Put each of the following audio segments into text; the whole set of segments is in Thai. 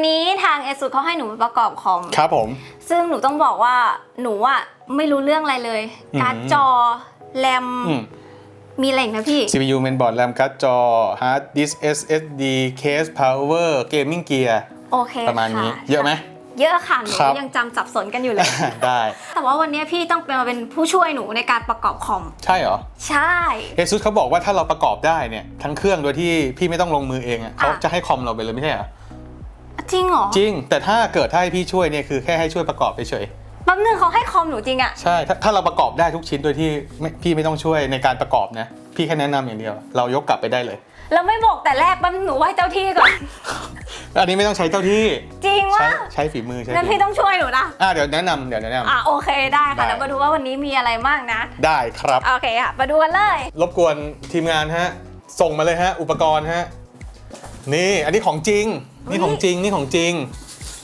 วันนี้ทางเอสุเขาให้หนูมาประกอบคอมครับผม ซึ่งหนูต้องบอกว่าหนูอะไม่รู้เรื่องอะไรเลยอืมการ์ดจอแรมอืมมีอะไรอีกนะพี่ CPU mainboard RAM การ์ดจอ hard disk SSD case power gaming gear โอเคประมาณนี้ค่เยอะไหมเยอะค่ะหนูครับยังจำสับสนกันอยู่เลย ได้ แต่ว่าวันนี้พี่ต้องเป็นมาเป็นผู้ช่วยหนูในการประกอบคอม ใช่เหรอ ใช่เอซุสเขาบอกว่าถ้าเราประกอบได้เนี่ยทั้งเครื่องโดยที่พี่ไม่ต้องลงมือเองอะเขาจะให้คอมเราไปเลยไม่ใช่เหรอ จริงเหรอจริง แต่ถ้าเกิดถ้าให้พี่ช่วยเนี่ยคือแค่ให้ช่วยประกอบเฉยแป๊บนึงเขาให้คอมหนูจริงอะๆใช่ถ้าถ้าเราประกอบได้ทุกชิ้นโดยที่ไม่พี่ไม่ต้องช่วยในการประกอบนะ พี่แค่แนะนำอย่างเดียว เรายกกลับไปได้เลย แล้วไม่บอกแต่แรกแป๊บนึงหนูไหว้เจ้าที่ก่อน อันนี้ไม่ต้องใช้เจ้าที่จริงใช้ว่าใช้ฝีมือใช้งั้นฝีพี่มือต้องช่วยหนูนะอะเดี๋ยวแนะนำเดี๋ยวแนะนำ อะโอเคได้ค่ะได้เดี๋ยวมาดูว่าวันนี้มีอะไรบ้างนะ ได้ครับ โอเคค่ะ มาดูกันเลย รบกวนทีมงานฮะ ส่งมาเลยฮะ อุปกรณ์ฮะ นี่อันนี้ของจริง นี่ของจริงนี่ของจริง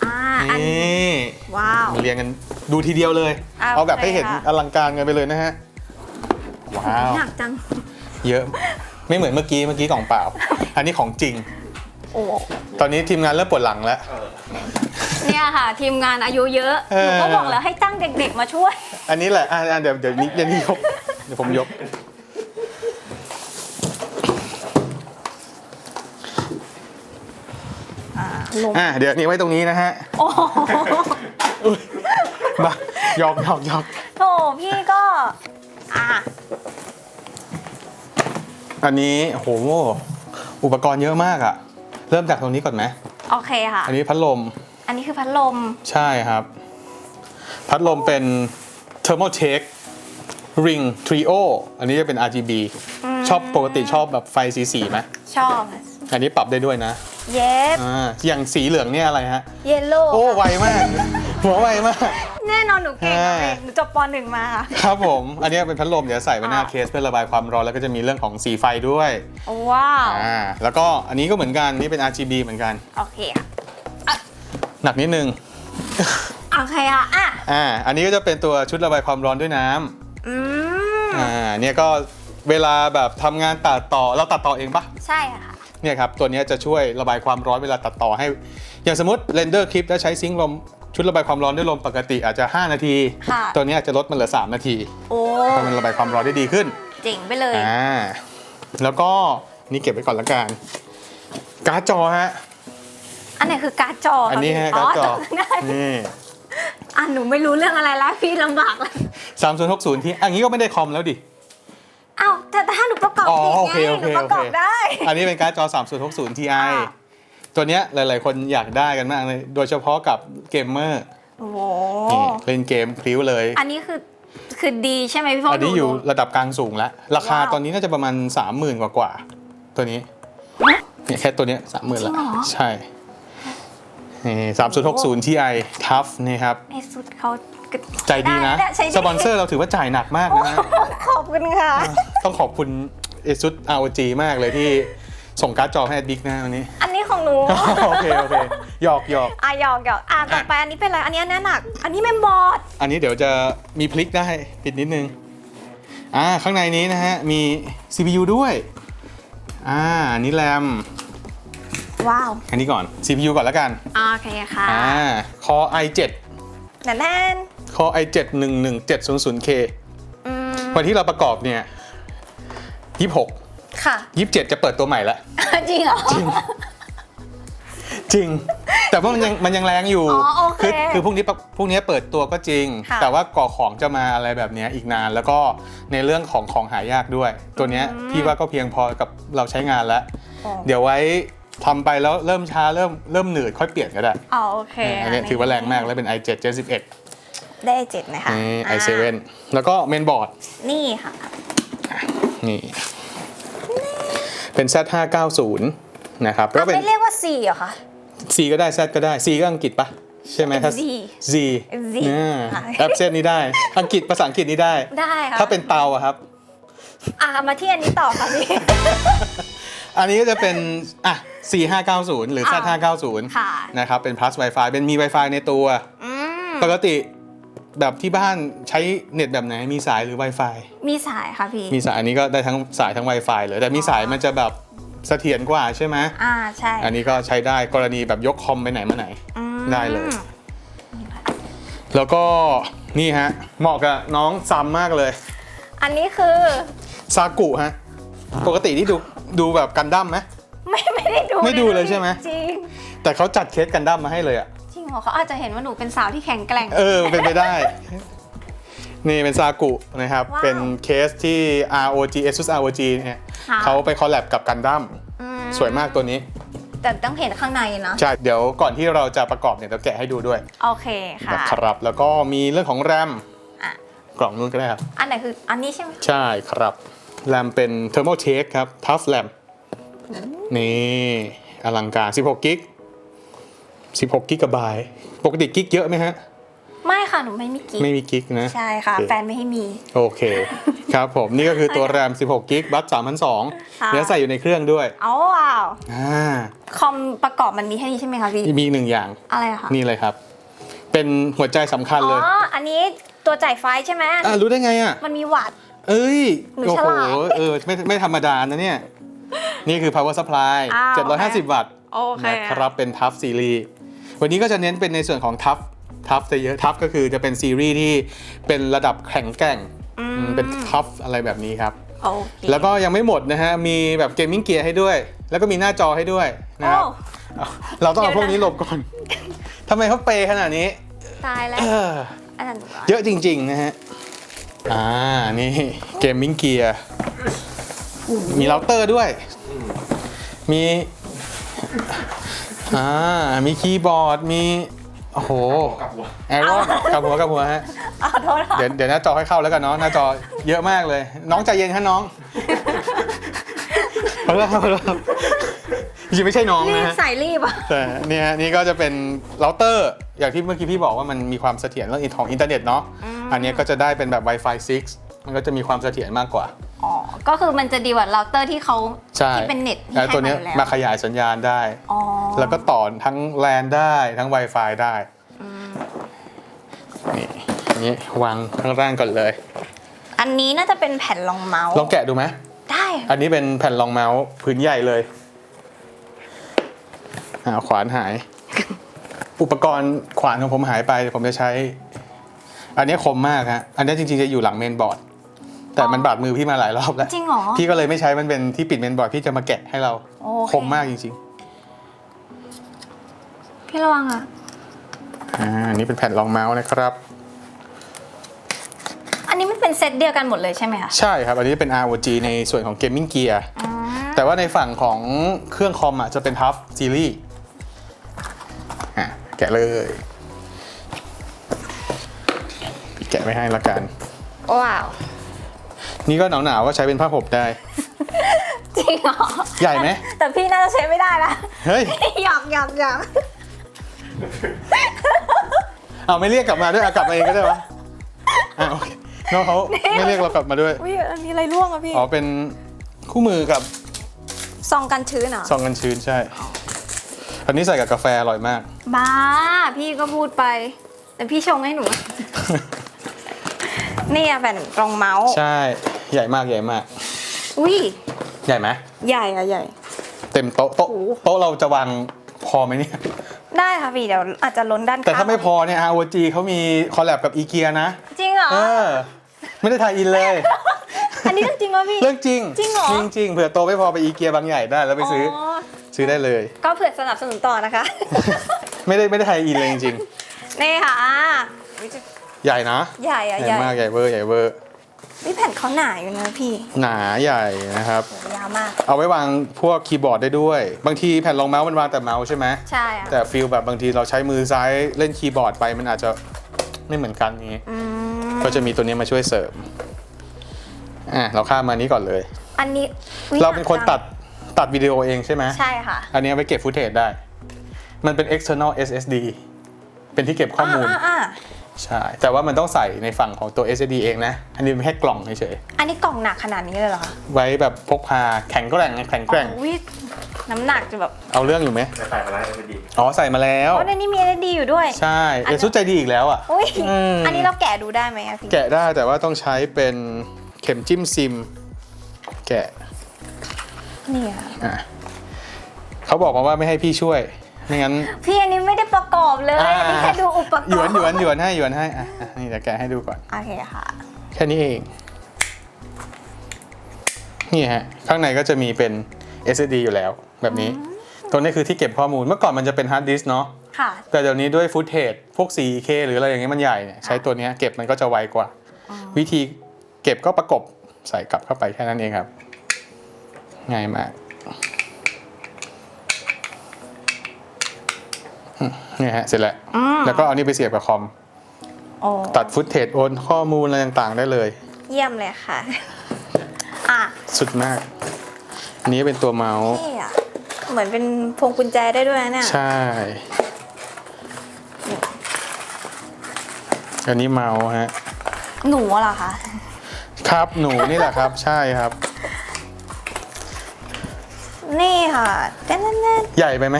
อ่าอันนี่ว้าว มาเรียงกันดูทีเดียวเลย อะเอาแบบให้เห็นโอเคค่ะ อลังการกันไปเลยนะฮะ ว้าว หนักจัง เยอะ ไม่เหมือนเมื่อกี้เมื่อกี้กล่องเปล่า อันนี้ของจริง โอ้ตอนนี้ทีมงานเริ่มปวดหลังแล้ว เนี่ยค่ะ ทีมงานอายุเยอะเอหอนูก็บอกแล้วให้ตั้งเด็กๆมาช่วย อันนี้แหละอะอะเดี๋ยวเดี๋ยวนี้เดี๋ยวนี้ยกเดี๋ยวผมยก อ่า ลงอะเดี๋ยวนี้ไว้ตรงนี้นะฮะโอ้โหอุ๊ยมาหยอกหยอกหยอกโถพี่ก็อะอันนี้โหอุปกรณ์เยอะมากอะเริ่มจากตรงนี้ก่อนไหมโอเคค่ะ อันนี้พัดลม อันนี้คือพัดลม ใช่ครับ พัดลมเป็น Thermaltake Ring Trio อันนี้จะเป็น RGB มชอบปกติชอบแบบไฟสีสีๆไหมชอบ อันนี้ปรับได้ด้วยนะเย็บอ่าอย่างสีเหลืองเนี่ยอะไรฮะ เยลโล่โอ้ไวมาก หัวไวมาก แน่นอนหนูเก่งอ่าเลยหนูจบปหนึ่งมาค่ะ ครับผม อันนี้เป็นพัดลมเดี๋ยวใส่ไว้หน้าอ่าเคสเพื่อระบายความร้อนแล้วก็จะมีเรื่องของสีไฟด้วยว้าวอ่าแล้วก็อันนี้ก็เหมือนกันนี่เป็น RGB เหมือนกัน โอเคค่ะหนักนิดนึงโอเคค่ะอะอ่าอันนี้ก็จะเป็นตัวชุดระบายความร้อนด้วยน้ำอืมอ่าเนี่ยก็เวลาแบบทำงานตัดต่อเราตัดต่อเองปะใช่ค่ะ เนี่ยครับตัวเนี้ยจะช่วยระบายความร้อนเวลาตัดต่อให้ อย่างสมมติเรนเดอร์คลิปแล้วใช้ซิงค์ลมชุดระบายความร้อนด้วยลมปกติอาจจะ 5 นาที ค่ะ ตัวเนี้ยจะลดมันเหลือ 3 นาทีโอ้เพราะมันระบายความร้อนได้ดีขึ้นเจ๋งไปเลย อ่าแล้วก็นี่เก็บไว้ก่อนละกันการ์ดจอฮะอันไหนคือการ์ดจออัอันนี้ฮะการ์ดจอได้นี่อะหนูไม่รู้เรื่องอะไรแล้วพี่ลำบากเลย 3060 ที่อันนี้ก็ไม่ได้คอมแล้วดิอ้าว แต่ถ้าหนูประกอบอ๋อผิดโอไงเคโอหเคนูประกอบโอเคได้ อันนี้เป็นการ์ดจอ 3060 Ti อ่า ตัวเนี้ยหลาย ๆ คนอยากได้กันมากเลย โดยเฉพาะกับเกมเมอร์โอ้โหนี่เล่นเกมพลิ้วเลย อันนี้คือคือดีใช่ไหมพี่พ่ออันนี้หอยู่ดูระดับกลางสูงแล้ว ราคาว้าวตอนนี้น่าจะประมาณ 30,000 กว่ากว่าๆตัวนี้ฮะ เนี่ยแค่ตัวเนี้ย30,000ละจริงเหรอ ใช่นี่3060 Ti Tough นี่ครับไอ้สุดเขา ใจดีนะไใช้ได้สปอนเซอร์เราถือว่าจ่ายหนักมากนะฮะ ขอบคุณค่ะ ต้องขอบคุณ ASUS ROG มากเลยที่ส่งการ์ดจอให้แอดบิ๊กนะวันนี้ อันนี้ของหนู โอเค โอเคหยอกหยอกอะหยอกหยอกอะต่อไปอันนี้เป็นอะไร อันนี้แน่หนัก อันนี้เมมบอร์ด อันนี้เดี๋ยวจะมีพลิกได้ปิดนิดนึง อ่า ข้างในนี้นะฮะ มี CPU ด้วย อ่าอันนี้แรม ว้าว อันนี้ก่อน CPU ก่อนแล้วกัน โอเคค่ะอ่า Core i7 แน่นแน่น Core i7 11700K อืมวันที่เราประกอบเนี่ย26 ค่ะ 27 จะเปิดตัวใหม่แล้วจริงเหรอ จริง จริง แต่ว่ามันยังมันยังแรงอยู่ อ๋อโอเคคือคือพวกนี้ปะพวกนี้เปิดตัวก็จริง ค่ะ แต่ว่าก่อของจะมาอะไรแบบเนี้ยอีกนาน แล้วก็ในเรื่องของของหายากด้วย ตัวเนี้ยอืมพี่ว่าก็เพียงพอกับเราใช้งานแล้วอ๋อเดี๋ยวไว้ทำไปแล้วเริ่มช้าเริ่มเริ่มหนืดค่อยเปลี่ยนก็ได้อ๋อโอเคอันเนี้ยถือว่าแรงมากแล้วเป็น i7 Gen 11 ได้เจ็ดไหมคะนี่อ่า i7 แล้วก็เมนบอร์ด นี่ค่ะ นี่ เป็น Z590 นะครับก็อะเป็นไม่เรียกว่าสี่เหรอคะ C ก็ได้ Z ก็ได้ C ก็อังกฤษปะใช่ไหมถ้า Z Z Z อ่าค่ะแอปเซนนี้ได้ อังกฤษภาษาอังกฤษนี้ได้ ได้ค่ะถ้าเป็นเตาอะครับ อะมาที่อันนี้ต่อค่ะพี่ อันนี้ก็จะเป็น อะ C590 หรืออ่า Z590 ค่ะนะครับ เป็น plus Wi-Fi เป็นมี Wi-Fi ในตัวอืมปกติ แบบที่บ้านใช้เน็ตแบบไหนมีสายหรือ Wi-Fi มีสายค่ะพี่ มีสายอันนี้ก็ได้ทั้งสายทั้ง Wi-Fi เลยแต่มีสายมันจะแบบเสถียรกว่าใช่ไหมอ่าใช่ อันนี้ก็ใช้ได้กรณีแบบยกคอมไปไหนมาไหนอืมได้เลย แล้วก็นี่ฮะเหมาะกับน้องซัมมากเลยอันนี้คือซากุฮะปกติที่ดูดูแบบกันดั้มไหม ไม่ไม่ได้ดูไม่ดูเลยใช่ไหม จริงแต่เขาจัดเคสกันดั้มมาให้เลยอะจริงเหรอเขาอาจจะเห็นว่าหนูเป็นสาวที่แข็งแกร่ง เออเป็นไปได้ นี่เป็นซากุนะครับ ว้าวเป็นเคสที่ ROG ASUS ROG เนี่ยค่ะ เขาไปคอลแลบกับกันดั้มอืมสวยมากตัวนี้ แต่ต้องเห็นข้างในเนาะใช่ เดี๋ยวก่อนที่เราจะประกอบเนี่ยเราแกะให้ดูด้วยโอเคค่ะนะครับ แล้วก็มีเรื่องของแรมอะกล่องนู้นก็ได้ครับ อันไหนคืออันนี้ใช่ไหมใช่ครับ แรมเป็น Thermal Take ครับ Tough RAM นี่ อลังการ 16 กิก 16กิกะไบต์ปกติกิกเยอะไหมฮะ ไม่ค่ะ หนูไม่มีกิ๊กไม่มีกิกนะ ใช่ค่ะโอเคแฟนไม่ให้มี โอเค ครับผมนี่ก็คือตัวแรม 16กิกบัต3,200ค่ะเนื้อใส่อยู่ในเครื่องด้วยเอาว้าวอ่าคอมประกอบมันมีแค่นี้ใช่ไหมคะพี่ มีอีกหนึ่งอย่าง อะไรอะคะนี่เลยครับ เป็นหัวใจสำคัญอ๋เลยออันนี้ตัวจ่ายไฟใช่ไหมอ่ารู้ได้ไงอะ มันมีวัตต์เอ้ยหนูโอ้ฉโหลาดเออ ไม่ไม่ธรรมดานะเนี่ย นี่คือ power supply อ้าว750 วัตต์โอเคนะครับเป็นทัฟซีรีส์ วันนี้ก็จะเน้นเป็นในส่วนของทัฟทัฟจะเยอะทัฟก็คือจะเป็นซีรีส์ที่เป็นระดับแข็งแกร่งอือืมเป็นทัฟอะไรแบบนี้ครับโอเคแล้วก็ยังไม่หมดนะฮะ มีแบบเกมมิ่งเกียร์ให้ด้วย แล้วก็มีหน้าจอให้ด้วยนะครับโอ้เอาเราต้องเอาเดี๋พยววกนะนี้หลบก่อนทำไมเขาเปย์ขนาดนี้ ตายแล้วเอออันนั้นเยอะจริง ๆ นะฮะ อ่า นี่เกมมิ่งเกียร์ มีเราเตอร์ด้วย มี อ่า มีคีย์บอร์ด มี โอ้โหแอรอนกับหัวกับหัวฮะอ๋อโทษค่ะเดี๋ยวเดี๋ยวหน้าจอให้เข้าแล้วกันเนาะ หน้าจอเยอะมากเลย น้องใจเย็นฮะน้องขอโทษครับขอโทษครับจริงๆไม่ใช่น้องรีนะบฮะ ใส่รีบอะ แต่เนี่ยฮะนี่ก็จะเป็นเราเตอร์ อย่างที่เมื่อกี้พี่บอกว่ามันมีความเสถียรเรื่องของอินเทอร์เน็ตเนาะอันเนี้ยก็จะได้เป็นแบบ Wi-Fi 6 มันก็จะมีความเสถียรมากกว่า อ๋อ ก็คือมันจะดีกว่าเราเตอร์ที่เขาใช่ที่เป็นเน็ตที่แล้วให้ตัวเนี้ยมาอยู่แล้วมาขยายสัญญาณได้ อ๋อแล้วก็ต่อทั้ง LAN ได้ทั้ง Wi-Fi ได้นี่อันนี้วางข้างล่างก่อนเลย อันนี้น่าจะเป็นแผ่นรองเมาส์ลองแกะดูไหมได้ อันนี้เป็นแผ่นรองเมาส์พื้นใหญ่เลยอ่าขวานหาย อุปกรณ์ขวานของผมหายไปผมจะใช้ อันนี้คมมากฮะอันนี้จริงๆจะอยู่หลังเมนบอร์ด แต่มันบาดมือพี่มาหลายรอบแล้วจริงเหรอ พี่ก็เลยไม่ใช้มันเป็นที่ปิดเมนบอร์ดพี่จะมาแกะให้เราโอเค คมมากจริงพี่ระวังอะ ๆอ่าอันนี้เป็นแผ่นรองเมาส์นะครับ อันนี้มันเป็นเซตเดียวกันหมดเลยใช่ไหมคะใช่ครับ อันนี้เป็น ROG ในส่วนของ Gaming Gear อืมแต่ว่าในฝั่งของเครื่องคอมอะจะเป็น Tough Series อะแกะเลยพี่แกะไว้ให้ละกัน ว้าว นี่ก็หนาวๆก็ใช้เป็นผ้าห่มได้ จริงเหรอใหญ่ไหม แต่พี่น่าจะใช้ไม่ได้ละเฮ้ย หยอกหยอกหยอกเอาไม่เรียกกลับมาด้วยเอากลับมาเองก็ได้วะอะโอเคน้องเขาไม่เรียกเรากลับมาด้วย อุ้ยอันนี้อะไรร่วงอะพี่อ๋อเป็นคู่มือกับซองกันชื้นเหรอซองกันชื้นใช่อันนี้ใส่กับกาแฟอร่อยมาก บ้า พี่ก็พูดไป แต่พี่ชงให้หนู นี่อะแผ่นรองเมาส์ใช่ ใหญ่มากใหญ่มาก อุ้ยใหญ่ไหมใหญ่อะใหญ่ เต็มโต๊ะโต๊ะโอ้โห โต๊ะเราจะวางพอไหมเนี่ย ได้ค่ะพี่เดี๋ยวอาจจะล้นด้านข้างแต่ถ้าไม่พอเนี่ย ROG เขามีคอลแลบกับอีเกียนะ จริงเหรอ เออ ไม่ได้ถ่ายอินเลย อันนี้เรื่องจริงวะพี่ เรื่องจริงจริงเหรอจริงๆเผื่อโตไม่พอไปอีเกียบางใหญ่ได้แล้วไปซื้ออซื้อได้เลย ก็เผื่อสนับสนุนต่อนะคะ ไม่ได้ไม่ได้ถ่ายอินเลยจริงนี่ค่ะอ่าอุ๊ยๆใหญ่นะ ใหญ่อะใหใหญ่ญ่มากใหญ่เวอร์ใหญ่เวอร์ นี่แผ่นเขาหนาอยู่นะพี่หนาใหญ่นะครับโหยาวมาก เอาไว้วางพวกคีย์บอร์ดได้ด้วย บางทีแผ่นรองเมาส์มันวางแต่เมาส์ใช่ไหมใช่อะแต่ฟิลแบบบางทีเราใช้มือซ้ายเล่นคีย์บอร์ดไปมันอาจจะไม่เหมือนกันนี้ อืมก็จะมีตัวนี้มาช่วยเสริมอะเราข้ามมานี้ก่อนเลย อันนี้อุ๊ยเราเป็นคนตัดตัดวิดีโอเองใช่ไหมใช่ค่ะอันนี้เอาไว้เก็บฟุตเทจได้ มันเป็น external SSD เป็นที่เก็บข้อมูล อ่าอ่า ใช่ แต่ว่ามันต้องใส่ในฝั่งของตัว SSD เองนะ อันนี้เป็นแค่กล่องเฉยอันนี้กล่องหนักขนาดนี้เลยเหรอคะๆไว้แบบพกพาแข็งแกร่งไงแข็งแกร่งอุ๊ยน้ำหนักจะแบบเอาเรื่องอยู่ไหมจะใส่มาแล้วไม่ดีอ๋อใส่มาแล้วโอ้ในนี้มีอะไรดีอยู่ด้วย ใช่อันนั้น เอซุใจดีอีกแล้วอะ อุ้ยอืม อันนี้เราแกะดูได้ไหมอะพี่แกะได้แต่ว่าต้องใช้เป็นเข็มจิ้มซิม แกะนี่ค่ะอะเขาบอกมาว่าไม่ให้พี่ช่วย ไม่งั้นพี่อันนี้ไม่ได้ประกอบเลยอันนี้แค่ดูอุปกรณ์หยวนหยวนหยวนให้หยวนให้อะอะนี่เดี๋ยวแกะให้ดูก่อน โอเคค่ะ แค่นี้เอง นี่ฮะ ข้างในก็จะมีเป็น SSD อยู่แล้วแบบนี้ ตัวนี้คือที่เก็บข้อมูล เมื่อก่อนมันจะเป็นฮาร์ดดิสก์เนาะ ค่ะ แต่เดี๋ยวนี้ด้วยฟุตเทจพวก 4K หรืออะไรอย่างเงี้ยมันใหญ่เนี่ยใช้ตัวเนี้ยเก็บมันก็จะไวกว่า วิธีเก็บก็ประกบใส่กลับเข้าไปแค่นั้นเองครับ ง่ายมาก เนี่ยฮะเสร็จแล้วอืมแล้วก็เอานี่ไปเสียบกับคอมโอ้ตัดฟุตเทจโอนข้อมูลอะไรต่างๆ ได้เลย เยี่ยมเลยค่ะ อะสุดมาก อันนี้เป็นตัวเมาส์ นี่อะ เหมือนเป็นพวงกุญแจได้ด้วยนะเนี่ยใช่ อันนี้เมาส์ฮะ หนูเหรอคะ ครับหนูนี่แหละครับ ใช่ครับ นี่ค่ะเต้นเต้นใหญ่ไปไหม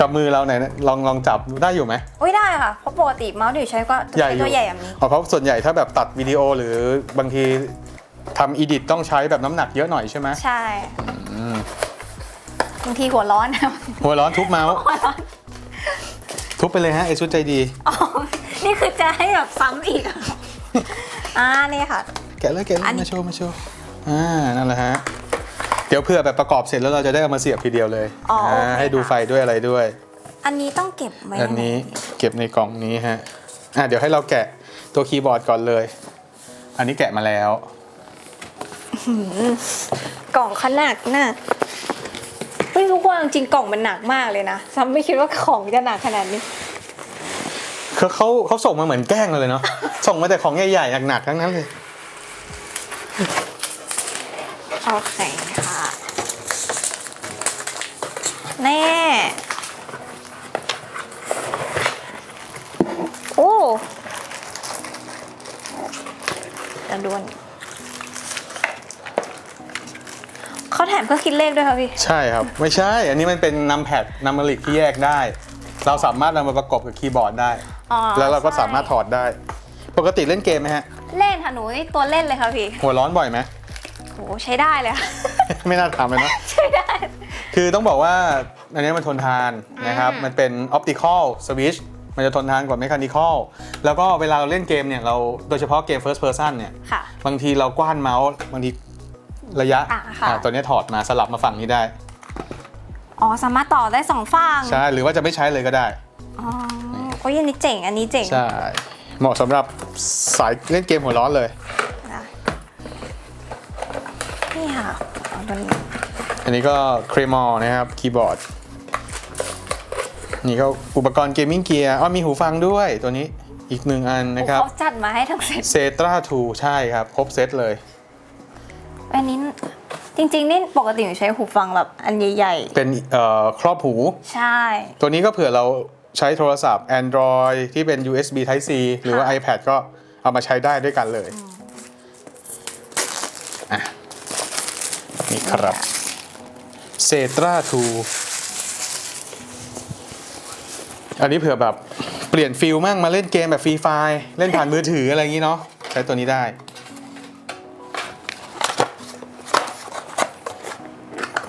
กับมือเราไหนลองลองจับได้อยู่ไหมอุ้ยได้ค่ะ เพราะปกติเมาส์ที่หนูใช้ก็ใหญ่ใช้อยู่ตัวใหญ่แบบนี้อ๋อเพราะส่วนใหญ่ถ้าแบบตัดวิดีโอหรือบางทีทำอีดิตต้องใช้แบบน้ำหนักเยอะหน่อยใช่ไหมใช่อืมบางทีหัวร้อน หัวร้อนทุบเมาส์หัวร้อนทุบไปเลยฮะไอชุดใจดีอ๋อนี่คือจะให้แบบซ้ำอีกเหรออ่านี่ค่ะ แกะเลยแกะเลอัยนนี้มาโชว์มาโชว์อ่านั่นแหละฮะเดี๋ยวเพื่อแบบประกอบเสร็จแล้วเราจะได้เอามาเสียบทีเดียวเลยอ๋อโอเคให้ดูค่ะ ไฟด้วยอะไรด้วยอันนี้ต้องเก็บไว้อันนี้เก็บในกล่องนี้ฮะอะเดี๋ยวให้เราแกะตัวคีย์บอร์ดก่อนเลย อันนี้แกะมาแล้ว กล่องขนาดหนักเฮ้ยทุกคนจริงๆกล่องมันหนักมากเลยนะซ้ำไม่คิดว่าของจะหนักขนาดนี้ คือเขาเขาส่งมาเหมือนแกล้งเลยเนาะ ส่งมาแต่ของใหญ่ๆหนักๆทั้งนั้นเลย โอเคค่ะ แน่โอ้เดี๋ยวดวนเขาแถมเครื่องคิดเลขด้วยค่ะพี่ ใช่ครับ ไม่ใช่ อันนี้มันเป็นนัมแพดนัมเบริกที่แยกได้ เราสามารถนำมาประกอบกับคีย์บอร์ดได้ อ๋อแล้วเราก็ใช่สามารถถอดได้ ปกติเล่นเกมไหมฮะ เล่นค่ะหนูนี่ตัวเล่นเลยค่ะพี่ หัวร้อนบ่อยไหม โหใช้ได้เลยค่ะ ไม่น่าถามเลยนะใช้ได้ คือต้องบอกว่าอันนี้มันทนทานนะครับอืมมันเป็น optical switch มันจะทนทานกว่า mechanical แล้วก็เวลาเราเล่นเกมเนี่ยเราโดยเฉพาะเกม first person เนี่ย ค่ะ บางทีเรากว้านเมาส์บางทีระยะอะค่ะ อะตัวเนี้ยถอดมาสลับมาฝั่งนี้ได้ อ๋อสามารถต่อได้สองฝั่งใช่ หรือว่าจะไม่ใช้เลยก็ได้ อ๋อโอ้ยอันนี้เจ๋งอันนี้เจ๋ง ใช่ เหมาะสำหรับสายเล่นเกมหัวร้อนเลย เอาตัวนี้อันนี้ก็เครมอลนะครับคีย์บอร์ด นี่ก็อุปกรณ์เกมมิ่งเกียร์อ๋อมีหูฟังด้วยตัวนี้อีกหนึ่งอันนะครับ เขาจัดมาให้ทั้งเซ็ตเซตราทูใช่ครับ ครบเซตเลย อันนี้จริงๆนี่ปกติหนูใช้หูฟังแบบอันใหญ่เป็นเอ่อครอบหู ๆ ใช่ ตัวนี้ก็เผื่อเราใช้โทรศัพท์ Android ที่เป็น USB Type C หรือว่าค่ะ iPad ก็เอามาใช้ได้ด้วยกันเลยอะนี่ ครับ เซตราทูอันนี้เผื่อแบบเปลี่ยนฟิลมั่งมาเล่นเกมแบบฟรีไฟเล่นผ่านมือถืออะไรอย่างนี้เนาะใช้ตัวนี้ได้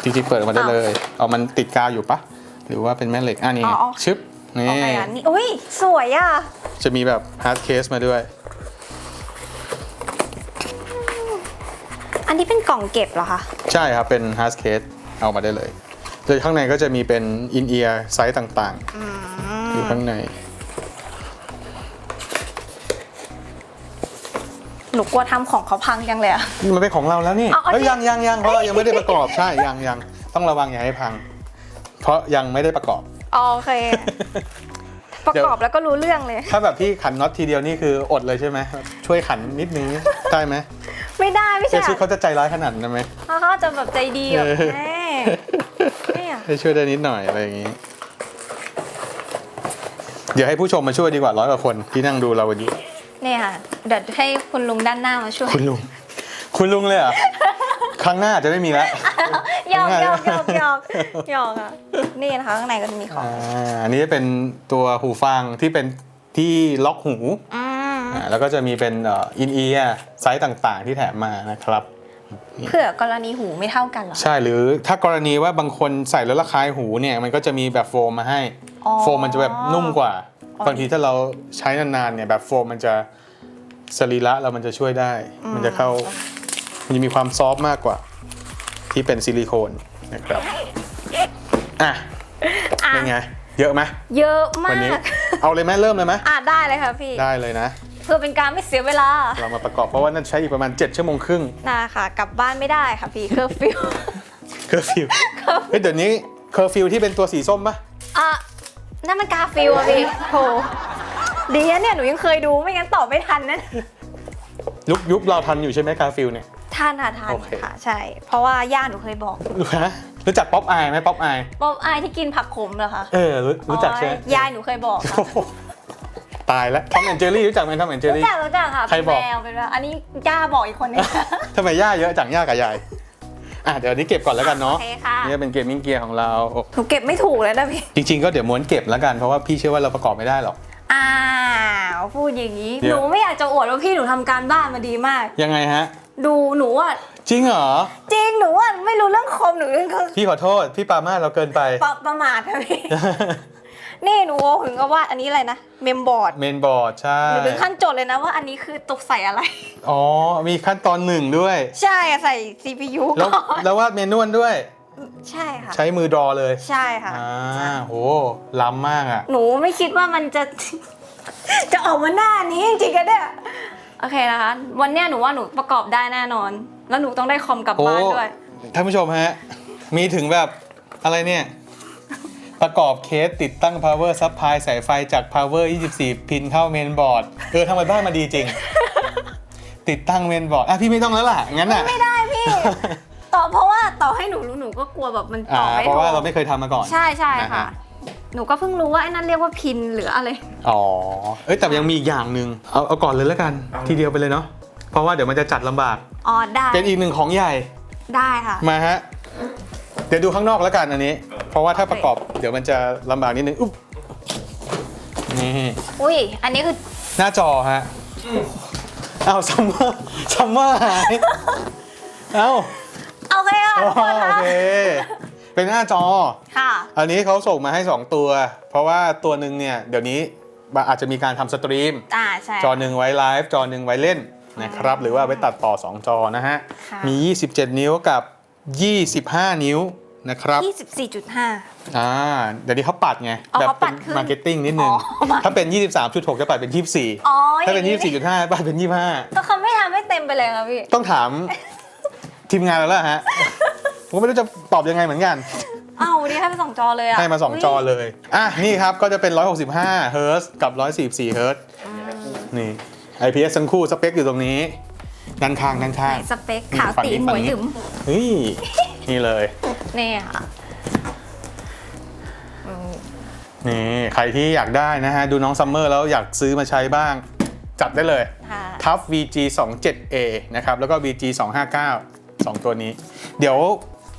จริงๆเปิดออกมาได้เลย เอามันติดกาวอยู่ปะ หรือว่าเป็นแม่เหล็ก อะนี่อ๋ออ๋อชึบ นี่โอเคอันนี้อุ้ย สวยอะ จะมีแบบฮาร์ดเคสมาด้วย นนี้เป็นกล่องเก็บเหรอคะ ใช่ครับ เป็นฮาร์ดเคสเอามาได้เลยโดยข้างในก็จะมีเป็นอินเอียร์ไซส์ต่างๆ อยู่ข้างใน หนูกลัวทำของเขาพังจังเลยอะ มันเป็นของเราแล้วนี่เอาเอาเอ้ยที่ยังยังยังเพราะเรายังไม่ได้ประกอบใช่ยังยังต้องระวังอย่าให้พัง เพราะยังไม่ได้ประกอบโอเค ประกอบแล้วก็รู้เรื่องเลย ถ้าแบบพี่ขันน็อตทีเดียวนี่คืออดเลยใช่ไหมช่วยขันนิดนึงได้ไหม ไม่ได้ไม่เอใช่ซุดเขาจะใจร้ายขนาดนั้นไหมเขาเขาจะแบบใจดีแบบเออแม่เนี่ยให้ช่วยได้นิดหน่อยอะไรอย่างนี้ เดี๋ยวให้ผู้ชมมาช่วยดีกว่าร้อยกว่าคนที่นั่งดูเราวันนี้ เนี่ยค่ะเดี๋ยวให้คุณลุงด้านหน้ามาช่วย คุณลุง คุณลุงเลยเหรอครั้งหน้าจะไม่มีแล้ว หยอกหยอกหยอกหยอกหยอกอะนี่นะคะข้างในก็จะมีของอ่าอันนี้จะเป็นตัวหูฟังที่เป็นที่ล็อกหูอืมอ่า แล้วก็จะมีเป็นอินเอียร์ไซส์ต่างๆ ที่แถมมานะครับเผื่อกรณีหูไม่เท่ากันเหรอ ใช่หรือถ้ากรณีว่าบางคนใส่แล้วระคายหูเนี่ยมันก็จะมีแบบโฟมมาให้อ๋อโฟมมันจะแบบนุ่มกว่าอ๋อบางทีถ้าเราใช้นานๆเนี่ยแบบโฟมมันจะสรีระเรามันจะช่วยได้ มันจะเข้ามันจะมีความซอฟต์มากกว่า ที่เป็นซิลิโคนนะครับอะอะเป็นไง เยอะไหมเยอะมาวันนี้กเอาเลยไหมเริ่มเลยไหมอะได้เลยค่ะพี่ได้เลยนะ เพื่อเป็นการไม่เสียเวลา เรามาประกอบเพราะว่านั่นใช้อีกประมาณ 7 ชั่วโมงครึ่งน่าค่ะ กลับบ้านไม่ได้ค่ะพี่เคอร์ฟิวเคอร์ฟิวเฮ้ยเดี๋ยวนี้เคอร์ฟิวที่เป็นตัวสีส้มปะอะนั่นมันกาฟิวอะพี่โถดีนะเนี่ยหนูยังเคยดูไม่งั้นตอบไม่ทันนะยุคยุคเราทันอยู่ใช่ไหมคาฟิลเนี่ยทันค่ะทันโอเค ค่ะใช่ เพราะว่าย่าหนูเคยบอกรู้ฮะรู้จักป๊อปอายไหมป๊อปอายป๊อบอายที่กินผักขมเหรอคะเออรู้รู้จักใช่ไหมอ๋อยายหนูเคยบอกค่ะโอ้โห ตายแล้วทอมแอนเจอรี่รู้จักไหมทอมแอนเจอรู้รี่ จักรู้จักค่ะใครบอก เป็นแมวเป็นแบบอันนี้ย่าบอกอีกคนนึงทำไมย่าเยอะจังย่ากับยายอะเดี๋ยวอันนี้เก็บก่อนแล้วกันเนาะโอเคค่ะนี่เป็นเกมมิ่งเกียร์ของเรา หนูเก็บไม่ถูกเลยนะพี่ จริงๆก็เดี๋ยวม้วนเก็บแล้วกันเพราะว่าพี่เชื่อว่าเราประกอบไม่ได้หรอก อ้าวพูดอย่างนี้ เดี๋หยว นูไม่อยากจะอวดว่าพี่หนูทำการบ้านมาดีมาก ยังไงฮะ ดูหนูอะจริงเหรอ จริงหนูอะไม่รู้เรื่องคอมหนูเรื่องพี่ขอโทษ พี่ปามาสเราเกินไป ประประมาทค่ะพี่ นี่หนูถึงกับว่าอันนี้อะไรนะ เมมบอร์ดเมนบอร์ดใช่หนูถึงขั้นโจทย์เลยนะว่าอันนี้คือตกใส่อะไร อ๋อ มีขั้นตอนหนึ่งด้วย ใช่อะใส่ CPU แล้วก่อนแล้ววาดเมนวลด้วย ใช่ค่ะ ใช้มือดรอเลยใช่ค่ะ อ่าโหล้ำมากอะ หนูไม่คิดว่ามันจะ จะออกมาหน้านี้จริงๆกันเนี่ยโอเคนะคะ วันเนี้ยหนูว่าหนูประกอบได้แน่นอน แล้วหนูต้องได้คอมกลับโอ้บ้านด้วย ท่านผู้ชมฮะ มีถึงแบบอะไรเนี่ย ประกอบเคสติดตั้ง power supply สายไฟจาก power 24 พินเข้าเมนบอร์ด เออทำไมบ้านมาดีจริง ติดตั้งเมนบอร์ด อะพี่ไม่ต้องแล้วล่ะ งั้นอะ ไม่ได้พี่ ต่อเพราะว่าต่อให้หนูรู้หนูก็กลัวแบบมันอ่าต่อไม่เพราะถูว่ากเราไม่เคยทำมาก่อน ใช่ใช่นะค่ะฮะหนูก็เพิ่งรู้ว่าไอ้นั่นเรียกว่าพินหรืออะไร อ๋อ เอ้ยแต่ยังมีอีกอย่างหนึ่งเอาเอาก่อนเลยแล้วกันทีเดียวไปเลยเนาะ เพราะว่าเดี๋ยวมันจะจัดลำบาก อ๋อได้เป็นอีกหนึ่งของใหญ่ ได้ค่ะ มาฮะ เดี๋ยวดูข้างนอกแล้วกันอันนี้ เพราะว่าถ้าประกอบเดี๋ยวมันจะลำบากนิดนึงอุ๊บนี่อุ้ย อันนี้คือหน้าจอฮะเอาซัมเมอร์ซัมเมอร์หายเอ้าโอเคค่ะโอทุกคนค่ะเค เป็นหน้าจอ ค่ะ อันนี้เขาส่งมาให้ 2 ตัว เพราะว่าตัวหนึ่งเนี่ย เดี๋ยวนี้อาจจะมีการทำสตรีม อ่าใช่จอหนึ่งไว้ไลฟ์จอหนึ่งไว้เล่นนะครับ หรือว่าไว้ตัดต่อ 2 จอนะฮะค่ะมี 27 นิ้วกับ 25 นิ้ว นะครับยี่สิบสี่จุดห้าอ่าเดี๋ยวนี้เขาปัดไงอ๋อแบบเขาปัเป็ดนขึ้นมาร์เก็ตติ้งนิดนึง อ๋อมาถ้าเป็น 23.6 จะปัดเป็น 24 อ๋อถ้าเป็น อย่ง24.5ปัดเป็น 25 ก็เขาไม่ทำให้เต็มไปเลยค่ะพี่ ต้องถาม ทีมงานเราแล้วฮะ ผมก็ไม่รู้จะตอบยังไงเหมือนกันอ้าววันนี้ให้มาสองจอเลยอะให้มา 2 จอเลย อะ นี่ครับ ก็จะเป็น 165เฮิร์ตกับ 144เฮิร์ตนี่ IPS ทั้งคู่สเปคอยู่ตรงนี้ ด้านข้างด้านข้างไหนสเปคขาวฝั่งตีนี้หมฝั่งวยนี้ถึม เฮ้ย นี่เลย นี่ค่ะนี่ใครที่อยากได้นะฮะ ดูน้องซัมเมอร์แล้วอยากซื้อมาใช้บ้าง จัดได้เลยค่ะทัฟ VG 2 7 A นะครับ แล้วก็ VG 2 5 9 2 ตัวนี้ เดี๋ยว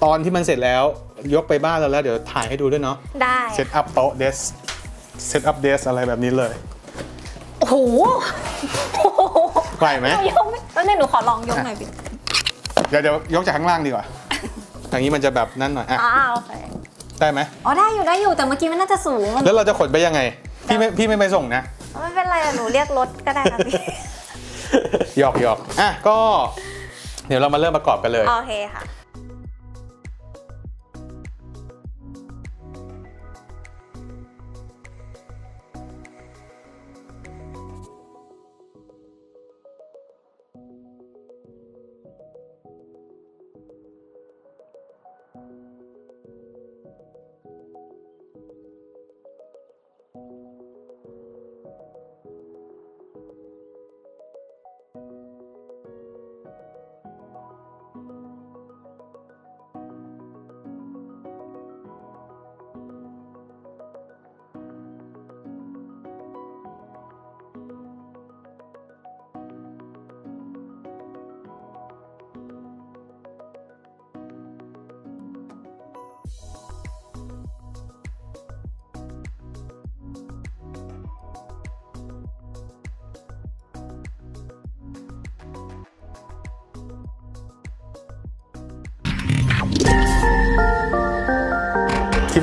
ตอนที่มันเสร็จแล้วยกไปบ้านเราแล้วเดี๋ยวถ่ายให้ดูด้วยเนาะได้เซตอัพโต๊ะเดสเซตอัพเดสอะไรแบบนี้เลย โอ้โหไหวไหมหนูยกไม่แล้วเนี่ยหนูขอลองยกหน่อยพี่เดี๋ยวเดี๋ยวยกจากข้างล่างดีกว่า อย่างนี้มันจะแบบนั่นหน่อยอะอ่าโอเคได้ไหมอ๋อได้อยู่ได้อยู่แต่เมื่อกี้มันน่าจะสูงมันแล้วเราจะขนไปยังไง พี่ไม่พี่ไม่ไปส่งนะ ไม่เป็นไรอะหนูเรียกรถก็ได้ค่ะพี่หยอกหยอกอะก็ เดี๋ยวเรามาเริ่มประกอบกันเลย โอเคค่ะ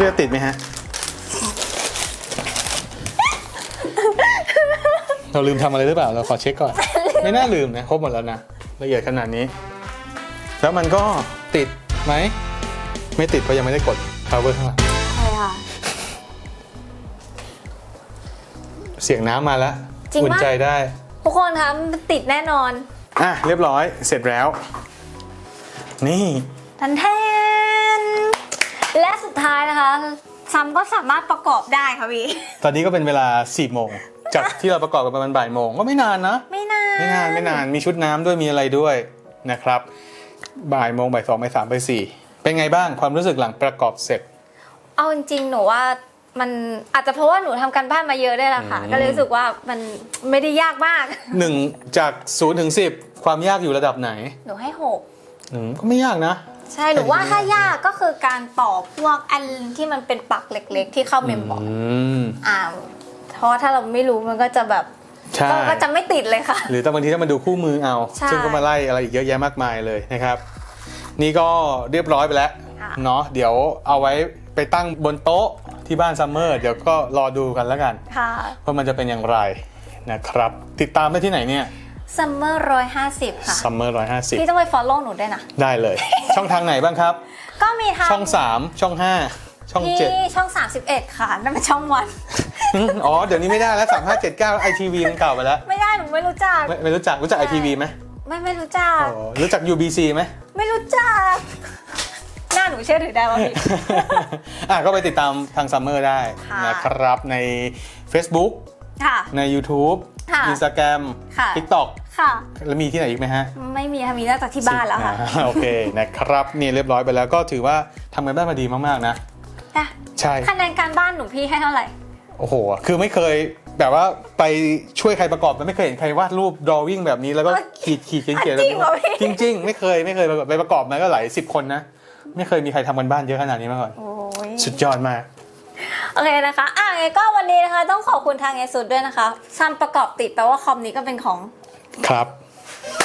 คิดว่าจะติดไหมฮะ เราลืมทำอะไรหรือเปล่า เราขอเช็คก่อน ไม่น่าลืมนะ ครบหมดแล้วนะ ละเอียดขนาดนี้ แล้วมันก็ติดไหม ไม่ติดเพราะยังไม่ได้กด power ข้างหลังใช่ค่ะ เสียงน้ำมาแล้วจริงปะ อุ่นใจได้ ทุกคนคะมันติดแน่นอน อะ เรียบร้อย เสร็จแล้ว นี่ ทันแทน และสุดท้ายนะคะซัมก็สามารถประกอบได้ค่ะพี่ ตอนนี้ก็เป็นเวลา4โมง จากที่เราประกอบกันประมาณบ่ายโมงก็ไม่นานนะ ไม่นาน ไม่นาน ไม่นาน มีชุดน้ำด้วย มีอะไรด้วยนะครับ บ่ายโมงบ่ายสองบ่ายสามบ่ายสี่เป็นไงบ้างความรู้สึกหลังประกอบเสร็จ เอาจริงๆหนูว่ามันอาจจะเพราะว่าหนูทำการบ้านมาเยอะได้วยแหละค่ะอืมก็เลยรู้สึกว่ามันไม่ได้ยากมากหนึ่งจากศูนย์ถึงสิบความยากอยู่ระดับไหน หนูให้หกอืมก็ไม่ยากนะ ใช่หนูว่าถ้ายากก็คือการต่อพวกอันที่มันเป็นปลักเล็ก ๆ ที่เข้าเมมบอร์ดอืมอ่าเพราะว่าถ้าเราไม่รู้มันก็จะแบบใช่ก็ก็จะไม่ติดเลยค่ะ หรือแต่บางทีถ้ามาดูคู่มือเอา ใช่ ซึ่งก็มาไล่อะไรอีกเยอะแยะมากมายเลยนะครับ นี่ก็เรียบร้อยไปแล้วค่ะเนาะเดี๋ยวเอาไว้ไปตั้งบนโต๊ะที่บ้านซัมเมอร์เดี๋ยวก็รอดูกันแล้วกันค่ะ ว่ามันจะเป็นอย่างไรนะครับ ติดตามได้ที่ไหนเนี่ย ซัมเมอร์ร้อยห้าสิบค่ะ ซัมเมอร์ร้อยห้าสิบพี่ต้องไป follow หนูด้วยนะ ได้เลย ช่องทางไหนบ้างครับ ก็มีทางช่อง3ช่อง5ช่องที่ช่อง 31 ค่ะ นั่นเป็นช่องวัน7อืมอ๋อ เดี๋ยวนี้ไม่ได้แล้ว 3579 ITV มันเก่าไปแล้ว ไม่ได้ หนูไม่รู้จัก ไม่ไม่รู้จัก รู้จัก ITV ไหมไม่ ไม่รู้จักอ๋อรู้จัก UBC ไหม ไม่รู้จัก หน้าหนูเชื่อถือได้ว่าพี่อะ ก็ไปติดตามทางซัมเมอร์ได้ค่ะนะครับใน Facebook ค่ะใน YouTube ค่ะ Instagram ค่ะ TikTok ค่ะ แล้วมีที่ไหนอีกไหมฮะ ไม่มีค่ะมีนอกจากที่บ้านแล้วค่ะอ่าโอเคนะครับนี่เรียบร้อยไปแล้วก็ถือว่าทำกันได้มาดีมากๆนะค่ะใช่คะแนนการบ้านหนูพี่ให้เท่าไหร่โอ้โห คือไม่เคยแบบว่าไปช่วยใครประกอบไม่เคยเห็นใครวาดรูป drawing แบบนี้แล้วก็เอ้ยขีดขีดเขียนเขียนจริงเหรอพี่จริงจริง ๆ ไม่เคยไม่เคยไปประกอบมาก็หลายสิบคนนะ ไม่เคยมีใครทำกันบ้านเยอะขนาดนี้มาก่อนโอ้ยสุดยอดมาก โอเคนะคะอะไงก็วันนี้นะคะ ต้องขอบคุณทางเอสุดด้วยนะคะซัมประกอบติดแปลว่าคอมนี้ก็เป็นของครับ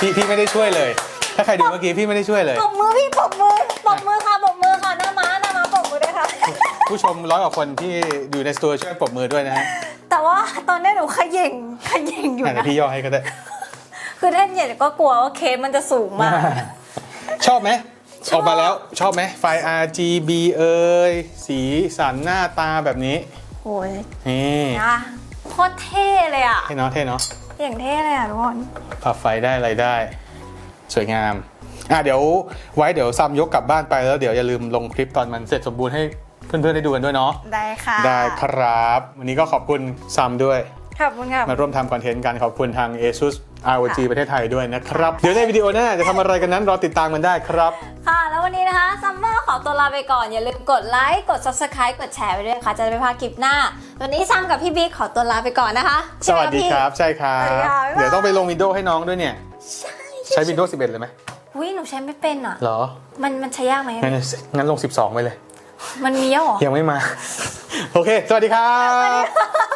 พี่พี่ไม่ได้ช่วยเลย ถ้าใครดูเมื่อกี้พี่ไม่ได้ช่วยเลยปรบมือพี่ปรบมือปรบมือค่ะปรบมือค่ะหน้าม้าหน้าม้าปรบมือด้วยค่ะ ผู้ชมร้อยกว่าคนที่อยู่ในสตูดิโอช่วยปรบมือด้วยนะฮะแต่ว่าตอนนี้หนูขย่งขย่งอยู่อะเดี๋ยนะวพี่ย่อให้ก็ได้ คือถ้าเหยียดก็กลัวว่าเคสมันจะสูงมาก ชอบไหม ชอบออกมาแล้วชอบไหมไฟล์ RGB เอ่ยสีสันหน้าตาแบบนี้ โอ้ยนี่นะโคตรเท่เลยอะ เท่เนาะเท่เนาะอย่างเท่เลยอะทุกคน ปรับไฟได้อะไรได้ สวยงามอะเดี๋ยวไว้เดี๋ยวซัมยกกลับบ้านไปแล้วเดี๋ยวอย่าลืมลงคลิปตอนมันเสร็จสมบูรณ์ให้เพื่อนๆได้ดูกันด้วยเนาะ ได้ค่ะ ได้ครับ วันนี้ก็ขอบคุณซัมด้วย ขอบคุณค่ะ มาร่วมทำคอนเทนต์กันขอบคุณทาง ASUS ROG ประเทศไทยด้วยนะครับ เดี๋ยวในวิดีโอหน้าจะทำอะไรกันนั้นรอติดตามกันได้ครับ ค่ะ แล้ววันนี้นะคะซัมเมอร์ขอตัวลาไปก่อน อย่าลืมกดไลค์ กด subscribe กดแชร์ไปด้วยค่ะ จะได้ไม่พลาดคลิปหน้า วันนี้ซัมกับพี่บิ๊กขอตัวลาไปก่อนนะคะสวัสดีใช่ไหมครับ ใช่ครัสวัสดีบค่ะบ๊ายบายเดี๋ยวต้องไปลงวินโดว์ให้น้องด้วยเนี่ย ใช่ใช้ Windows 11 เลยไหมอุ้ยหนูใช้ไม่เป็นอะเหรอ มันมันใช้ยากไหมงั้นงั้นลง 12 ไปเลย มันมีแล้วเหรอ ยังไม่มา โอเค สวัสดีครับสวัสดีค่ะ